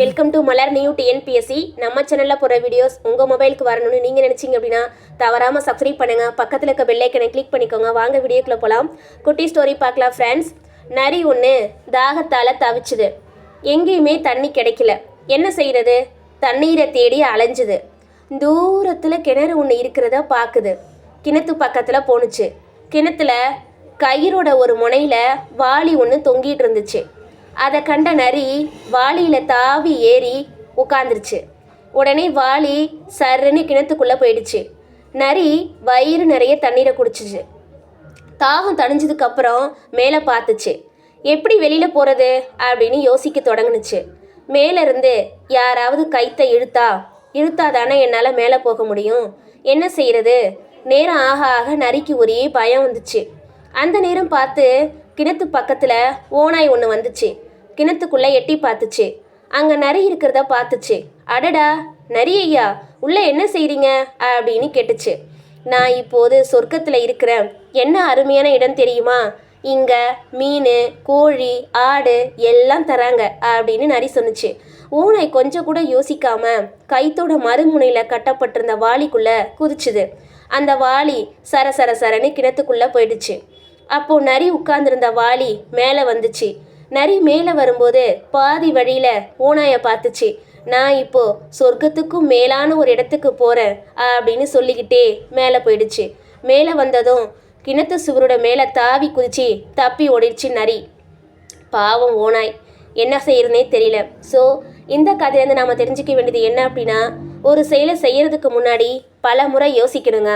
Welcome to Malar new TNPSC நம்ம சேனலில் போகிற வீடியோஸ் உங்கள் மொபைலுக்கு வரணும்னு நீங்கள் நினச்சிங்க அப்படின்னா தவறாமல் சப்ஸ்கிரைப் பண்ணுங்கள் பக்கத்தில் இருக்க பெல்லைக்கனை கிளிக் பண்ணிக்கோங்க. வாங்க வீடியோக்குள்ளே போகலாம் குட்டி ஸ்டோரி பார்க்கலாம் ஃப்ரெண்ட்ஸ் நரி ஒன்று தாகத்தால் தவிச்சுது. எங்கேயுமே தண்ணி கிடைக்கல. என்ன செய்கிறது தண்ணீரை தேடி அலைஞ்சுது. தூரத்தில் கிணறு ஒன்று இருக்கிறத பார்க்குது கிணத்து பக்கத்தில் போணுச்சு. கிணத்துல கயிறோட ஒரு முனையில் வாளி ஒன்று தொங்கிட்டு இருந்துச்சு. அதை கண்ட நரி வாளியில் தாவி ஏறி உட்காந்துருச்சு உடனே வாளி சர்ன்னு கிணத்துக்குள்ளே போயிடுச்சு. நரி வயிறு நிறைய தண்ணீரை குடிச்சிச்சு. தாகம் தணிஞ்சதுக்கப்புறம் மேலே பார்த்துச்சு. எப்படி வெளியில் போகிறது அப்படின்னு யோசிக்க தொடங்குனுச்சு. மேலேருந்து யாராவது கைத்தை இழுத்தா இழுத்தா தானே என்னால் மேலே போக முடியும்? என்ன செய்கிறது நேரம் ஆக ஆக நரிக்கு ஒரே பயம் வந்துச்சு. அந்த நேரம் பார்த்து கிணத்து பக்கத்தில் ஓனாய் ஒன்று வந்துச்சு. கிணத்துக்குள்ளே எட்டி பார்த்துச்சு. அங்கே நரி இருக்கிறத பார்த்துச்சு. அடடா நரி ஐயா உள்ளே என்ன செய்கிறீங்க அப்படின்னு கேட்டுச்சு. நான் இப்போது சொர்க்கத்தில் இருக்கிறேன். என்ன அருமையான இடம் தெரியுமா? இங்கே மீன் கோழி ஆடு எல்லாம் தராங்க அப்படின்னு நரி சொன்னுச்சு. ஊனை கொஞ்சம் கூட யோசிக்காம கைத்தோட மறுமுனையில் கட்டப்பட்டிருந்த வாளிக்குள்ளே குதிச்சுது. அந்த வாளி சர சர சரன்னு கிணத்துக்குள்ளே போயிடுச்சு. அப்போ நரி உட்கார்ந்திருந்த வாளி மேலே வந்துச்சு. நரி மேலே வரும்போது பாதி வழியில் ஓனாயை பார்த்துச்சு. நான் இப்போ சொர்க்கத்துக்கும் மேலான ஒரு இடத்துக்கு போகிறேன் அப்படின்னு சொல்லிக்கிட்டே மேலே போயிடுச்சு. மேலே வந்ததும் கிணத்து சுவரோட மேலே தாவி குதிச்சு தப்பி ஓடிடுச்சு நரி. பாவம் ஓனாய் என்ன செய்யறதுனே தெரியல. ஸோ இந்த கதையிலேருந்து நாம் தெரிஞ்சுக்க வேண்டியது என்ன அப்படின்னா ஒரு செயலை செய்கிறதுக்கு முன்னாடி பல முறை யோசிக்கணுங்க.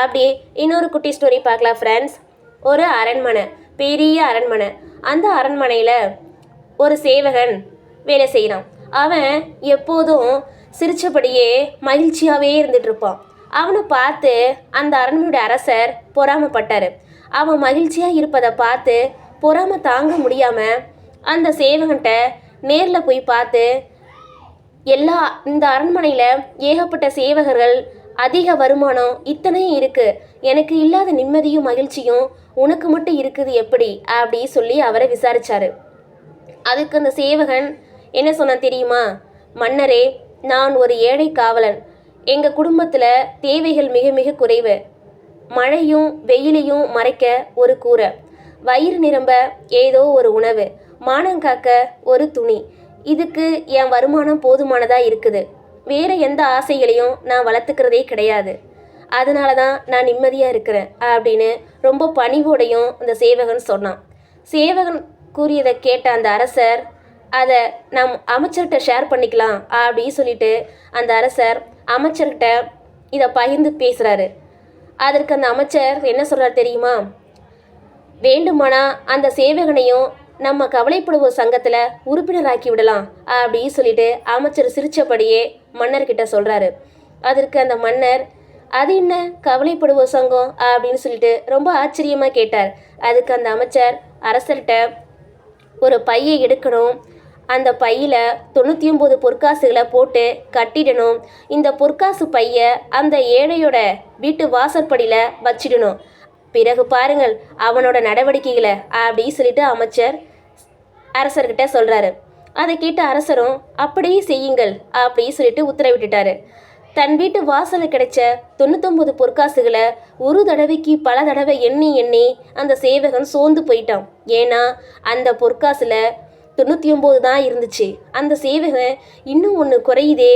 அப்படியே இன்னொரு குட்டி ஸ்டோரி பார்க்கலாம் ஃப்ரெண்ட்ஸ் ஒரு அரண்மனை. பெரிய அரண்மனை. அந்த அரண்மனையில் ஒரு சேவகன் வேலை செய்கிறான் அவன் எப்போதும் சிரித்தபடியே மகிழ்ச்சியாகவே இருந்துகிட்ருப்பான் அவனை பார்த்து அந்த அரண்மனையோட அரசர் பொறாமப்பட்டார். அவன் மகிழ்ச்சியாக இருப்பதை பார்த்து பொறாம தாங்க முடியாமல் அந்த சேவகன்கிட்ட நேரில் போய் பார்த்து எல்லா இந்த அரண்மனையில் ஏகப்பட்ட சேவகர்கள் அதிக வருமானம் இத்தனையும் இருக்கு. எனக்கு இல்லாத நிம்மதியும் மகிழ்ச்சியும் உனக்கு மட்டும் இருக்குது எப்படி? அப்படி சொல்லி அவரை விசாரிச்சாரு. அதுக்கு அந்த சேவகன் என்ன சொன்னான் தெரியுமா? மன்னரே நான் ஒரு ஏழை காவலன். எங்கள் குடும்பத்தில் தேவைகள் மிக மிக குறைவு. மழையும் வெயிலையும் மறைக்க ஒரு கூரை வயிறு நிரம்ப ஏதோ ஒரு உணவு. மானங்காக்க ஒரு துணி. இதுக்கு என் வருமானம் போதுமானதாக இருக்குது? வேறு எந்த ஆசைகளையும் நான் வளர்த்துக்கிறதே கிடையாது. அதனால தான் நான் நிம்மதியாக இருக்கிறேன் அப்படின்னு ரொம்ப பணிவோடையும் அந்த சேவகன் சொன்னான். சேவகன் கூறியதை கேட்ட அந்த அரசர் அதை நம் அமைச்சர்கிட்ட ஷேர் பண்ணிக்கலாம் அப்படின்னு சொல்லிட்டு அந்த அரசர் அமைச்சர்கிட்ட இதை பகிர்ந்து பேசுகிறாரு அதற்கு அந்த அமைச்சர் என்ன சொல்கிறார் தெரியுமா? வேண்டுமானா அந்த சேவகனையும் நம்ம கவலைப்படுவோர் சங்கத்தில் உறுப்பினராக்கி விடலாம் அப்படின்னு சொல்லிட்டு அமைச்சர் சிரிச்சபடியே மன்னர்கிட்ட சொல்கிறாரு அதற்கு அந்த மன்னர் அது என்ன கவலைப்படுவோர் சங்கம்? அப்படின்னு சொல்லிட்டு ரொம்ப ஆச்சரியமாக கேட்டார். அதுக்கு அந்த அமைச்சர் அரசர்கிட்ட ஒரு பையை எடுக்கணும். அந்த பையில் தொண்ணூற்றி ஒம்பது பொற்காசுகளை போட்டு கட்டிடணும். இந்த பொற்காசு பையை அந்த ஏழையோட வீட்டு வாசற்படியில் வச்சிடணும். பிறகு பாருங்கள் அவனோட நடவடிக்கைகளை அப்படி சொல்லிட்டு அமைச்சர் அரசர்கிட்ட சொல்கிறாரு அதை கேட்ட அரசரும் அப்படியே செய்யுங்கள் அப்படி சொல்லிட்டு உத்தரவிட்டுட்டாரு. தன் வீட்டு வாசலில் கிடைச்ச தொண்ணூத்தொம்பது பொற்காசுகளை ஒரு தடவைக்கு பல தடவை எண்ணி எண்ணி அந்த சேவகன் சோர்ந்து போயிட்டான். ஏன்னா அந்த பொற்காசில் தொண்ணூற்றி ஒம்பது தான் இருந்துச்சு. அந்த சேவகன் இன்னும் ஒன்று குறையுதே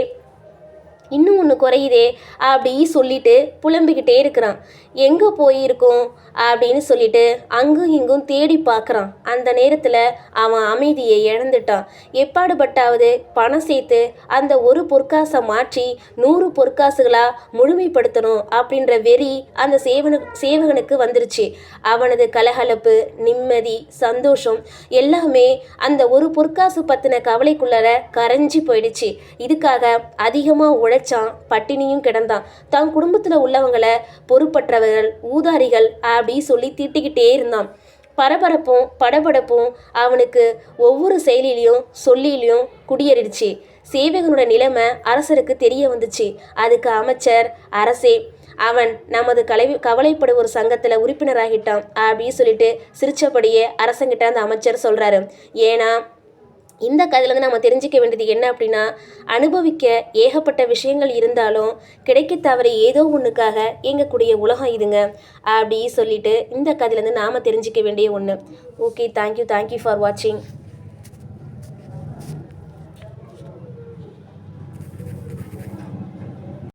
இன்னும் ஒன்று குறையுதே அப்படி சொல்லிட்டு புலம்பிக்கிட்டே இருக்கிறான். எங்கே போயிருக்கோம்? அப்படின்னு சொல்லிட்டு அங்கும் இங்கும் தேடி பார்க்குறான். அந்த நேரத்தில் அவன் அமைதியை இழந்துட்டான். எப்பாடுபட்டாவது பணம் சேர்த்து அந்த ஒரு பொற்காசை மாற்றி நூறு பொற்காசுகளாக முழுமைப்படுத்தணும் அப்படின்ற வெறி அந்த சேவனு சேவகனுக்கு வந்துருச்சு. அவனது கலகலப்பு நிம்மதி சந்தோஷம் எல்லாமே அந்த ஒரு பொற்காசு பற்றின கவலைக்குள்ளார கரைஞ்சி போயிடுச்சு. இதுக்காக அதிகமாக உழை உழைச்சான் பட்டினியும் கிடந்தான். தன் குடும்பத்தில் உள்ளவங்களை பொறுப்பற்றவர்கள் ஊதாரிகள் அப்படி சொல்லி திட்டிக்கிட்டே இருந்தான். பரபரப்பும் படபடப்பும் அவனுக்கு ஒவ்வொரு செயலிலையும் சொல்லிலையும் குடியேறிடுச்சு. சேவகனோட நிலைமை அரசருக்கு தெரிய வந்துச்சு. அதுக்கு அமைச்சர் அரசே அவன் நமது கலை ஒரு சங்கத்தில் உறுப்பினராகிட்டான். அப்படின்னு சொல்லிட்டு சிரிச்சபடியே அரசங்கிட்ட அந்த அமைச்சர் சொல்கிறாரு ஏன்னா இந்த கதையிலேருந்து நம்ம தெரிஞ்சிக்க வேண்டியது என்ன அப்படின்னா அனுபவிக்க ஏகப்பட்ட விஷயங்கள் இருந்தாலும் கிடைக்க தவற ஏதோ ஒன்றுக்காக இயங்கக்கூடிய உலகம் இதுங்க. அப்படி சொல்லிட்டு இந்த கதையிலேருந்து நாம் தெரிஞ்சிக்க வேண்டிய ஒன்று ஓகே தேங்க்யூ தேங்க்யூ ஃபார் வாட்சிங்